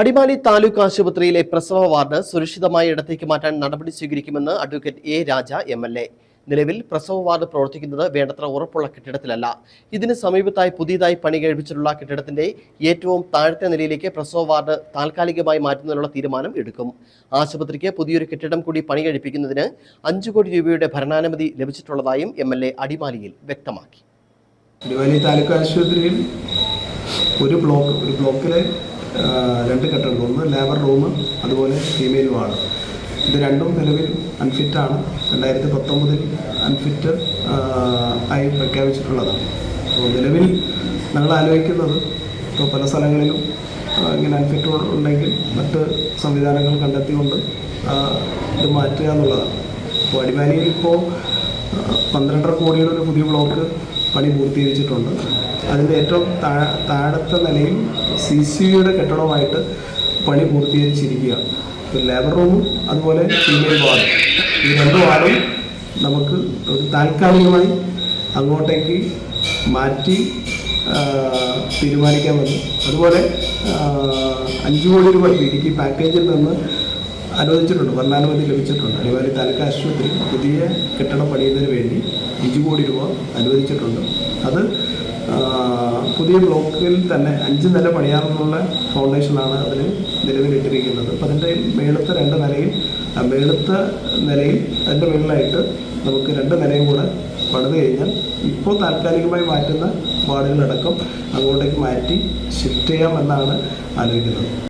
അടിമാലി താലൂക്ക് ആശുപത്രിയിലെ പ്രസവ വാർഡ് സുരക്ഷിതമായ ഇടത്തേക്ക് മാറ്റാൻ നടപടി സ്വീകരിക്കുമെന്ന് അഡ്വക്കേറ്റ് എ രാജ എം നിലവിൽ പ്രസവ വാർഡ് പ്രവർത്തിക്കുന്നത് വേണ്ടത്ര ഉറപ്പുള്ള കെട്ടിടത്തിലല്ല. ഇതിന് സമീപത്തായി പുതിയതായി പണി കഴിപ്പിച്ചിട്ടുള്ള കെട്ടിടത്തിന്റെ ഏറ്റവും താഴത്തെ നിലയിലേക്ക് പ്രസവ വാർഡ് താൽക്കാലികമായി മാറ്റുന്നതിനുള്ള തീരുമാനം എടുക്കും. ആശുപത്രിക്ക് പുതിയൊരു കെട്ടിടം കൂടി പണി കഴിപ്പിക്കുന്നതിന് അഞ്ചു കോടി രൂപയുടെ ഭരണാനുമതി ലഭിച്ചിട്ടുള്ളതായും എം എൽ അടിമാലിയിൽ വ്യക്തമാക്കി. അടിമാലി താലൂക്ക് ആശുപത്രിയിൽ ഒരു ബ്ലോക്ക് ഒരു ബോക്കിൽ രണ്ട് കെട്ടിടങ്ങൾ ഒന്ന് ലേബർ റൂം അതുപോലെ ഫീമെയിൽ വാർഡ് ഇത് രണ്ടും നിലവിൽ അൺഫിറ്റാണ് രണ്ടായിരത്തി പത്തൊമ്പതിൽ അൺഫിറ്റ് ആയി പ്രഖ്യാപിച്ചിട്ടുള്ളതാണ്. അപ്പോൾ നിലവിൽ ഞങ്ങൾ ആലോചിക്കുന്നത് ഇപ്പോൾ പല സ്ഥലങ്ങളിലും ഇങ്ങനെ അൺഫിറ്റ് ഉണ്ടെങ്കിൽ മറ്റ് സംവിധാനങ്ങൾ കണ്ടെത്തിക്കൊണ്ട് ഇത് മാറ്റുക എന്നുള്ളതാണ്. അപ്പോൾ അടിമാലിയിൽ ഇപ്പോൾ പന്ത്രണ്ടര കോടിയുടെ ഒരു പുതിയ ബ്ലോക്ക് പണി പൂർത്തീകരിച്ചിട്ടുണ്ട്. അതിന്റെ ഏറ്റവും താഴത്തെ നിലയിൽ സി സി യുടെ പണി പൂർത്തീകരിച്ചിരിക്കുകയാണ് ഇപ്പോൾ ലേബർ റൂമും അതുപോലെ ഫീമെയിൽ വാർഡ് ഈ രണ്ട് വാർഡും നമുക്ക് ഒരു താൽക്കാലികമായി അങ്ങോട്ടേക്ക് മാറ്റി തീരുമാനിക്കാമെന്ന് അതുപോലെ അഞ്ചു കോടി രൂപ ഇടുക്കി പാക്കേജിൽ നിന്ന് അനുവദിച്ചിട്ടുണ്ട്. ഭരണാനുമതി ലഭിച്ചിട്ടുണ്ട്. അടിമാലി താലൂക്ക് ആശുപത്രി പുതിയ കെട്ടിടം പണിയുന്നതിന് വേണ്ടി അനുവദിച്ചിട്ടുണ്ട്. അത് പുതിയ ബ്ലോക്കിൽ തന്നെ അഞ്ച് നില പണിയാറെന്നുള്ള ഫൗണ്ടേഷനാണ് അതിന് നിലവിലിട്ടിരിക്കുന്നത്. അപ്പം അതിന്റെ മേളത്തെ രണ്ട് നിലയിൽ മേളത്തെ നിലയിൽ അതിന്റെ മുകളിലായിട്ട് നമുക്ക് രണ്ട് നിലയും കൂടെ പണിത് കഴിഞ്ഞാൽ ഇപ്പോൾ താൽക്കാലികമായി മാറ്റുന്ന വാർഡുകളടക്കം അങ്ങോട്ടേക്ക് മാറ്റി ഷിഫ്റ്റ് ചെയ്യാമെന്നാണ് ആലോചിക്കുന്നത്.